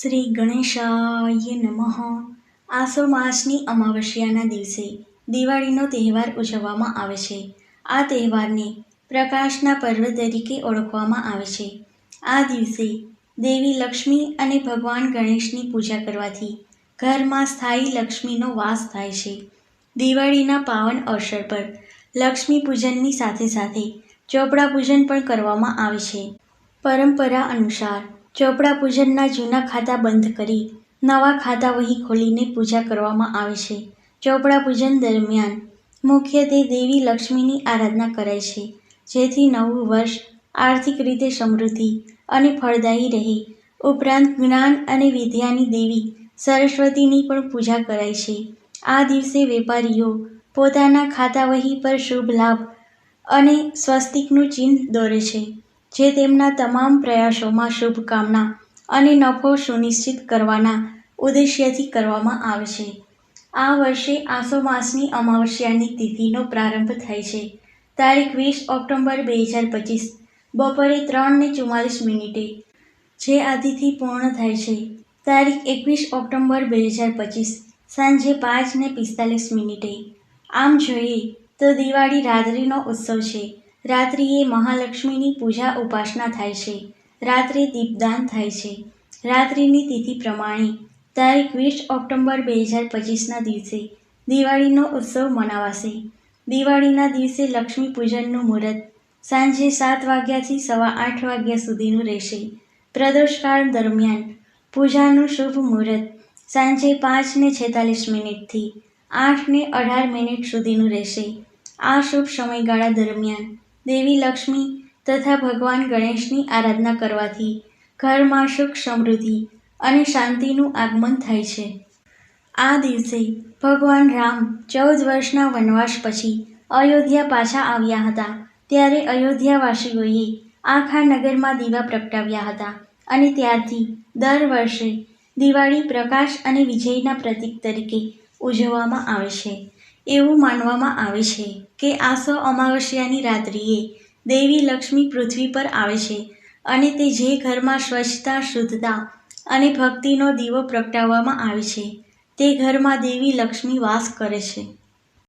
શ્રી ગણેશાય નમઃ. આસો માસની અમાવસ્યાના દિવસે દિવાળીનો તહેવાર ઉજવવામાં આવે છે. આ તહેવારને પ્રકાશના પર્વ તરીકે ઓળખવામાં આવે છે. આ દિવસે દેવી લક્ષ્મી અને ભગવાન ગણેશની પૂજા કરવાથી ઘરમાં સ્થાયી લક્ષ્મીનો વાસ થાય છે. દિવાળીના પાવન અવસર પર લક્ષ્મી પૂજનની સાથે સાથે ચોપડા પૂજન પણ કરવામાં આવે છે. પરંપરા અનુસાર ચોપડા પૂજનના જૂના ખાતા બંધ કરી, નવા ખાતા વહી ખોલીને પૂજા કરવામાં આવે છે. ચોપડા પૂજન દરમિયાન મુખ્યત્વે દેવી લક્ષ્મીની આરાધના કરાય છે, જેથી નવું વર્ષ આર્થિક રીતે સમૃદ્ધિ અને ફળદાયી રહે. ઉપરાંત જ્ઞાન અને વિદ્યાની દેવી સરસ્વતીની પણ પૂજા કરાય છે. આ દિવસે વેપારીઓ પોતાના ખાતા વહી પર શુભ લાભ અને સ્વસ્તિકનું ચિહ્ન દોરે છે. જે તેમના તમામ પ્રયાસોમાં શુભકામના અને નફો સુનિશ્ચિત કરવાના ઉદ્દેશ્યથી કરવામાં આવે છે. આ વર્ષે આસો માસની અમાવસ્યાની તિથિનો પ્રારંભ થાય છે. તારીખ વીસ ઓક્ટોબર બે હજાર પચીસ, બપોરે ત્રણ ને ચુમ્માલીસ મિનિટે, જે આ તિથિ પૂર્ણ થાય છે. તારીખ એકવીસ ઓક્ટોબર બે હજાર પચીસ, સાંજે પાંચ ને પિસ્તાલીસ મિનિટે. આમ જોઈએ તો દિવાળી રાત્રિનો ઉત્સવ છે. રાત્રિએ મહાલક્ષ્મીની પૂજા ઉપાસના થાય છે. રાત્રે દીપદાન થાય છે. રાત્રિની તિથિ પ્રમાણે તારીખ વીસ ઓક્ટોબર બે હજાર પચીસના દિવસે દિવાળીનો ઉત્સવ મનાવાશે. દિવાળીના દિવસે લક્ષ્મી પૂજનનું મુહૂર્ત સાંજે સાત વાગ્યાથી સવા આઠ વાગ્યા સુધીનું રહેશે. પ્રદોષકાળ દરમિયાન પૂજાનું શુભ મુહૂર્ત સાંજે પાંચ ને છેતાલીસ મિનિટથી આઠ ને અઢાર મિનિટ સુધીનું રહેશે. આ શુભ સમયગાળા દરમિયાન દેવી લક્ષ્મી તથા ભગવાન ગણેશની આરાધના કરવાથી ઘરમાં સુખ સમૃદ્ધિ અને શાંતિનું આગમન થાય છે. આ દિવસે ભગવાન રામ ચૌદ વર્ષના વનવાસ પછી અયોધ્યા પાછા આવ્યા હતા. ત્યારે અયોધ્યાવાસીઓએ આખા નગરમાં દીવા પ્રગટાવ્યા હતા અને ત્યારથી દર વર્ષે દિવાળી પ્રકાશ અને વિજયના પ્રતીક તરીકે ઉજવવામાં આવે છે. એવું માનવામાં આવે છે કે આસો અમાવસ્યાની રાત્રિએ દેવી લક્ષ્મી પૃથ્વી પર આવે છે અને તે જે ઘરમાં સ્વચ્છતા, શુદ્ધતા અને ભક્તિનો દીવો પ્રગટાવવામાં આવે છે, તે ઘરમાં દેવી લક્ષ્મી વાસ કરે છે.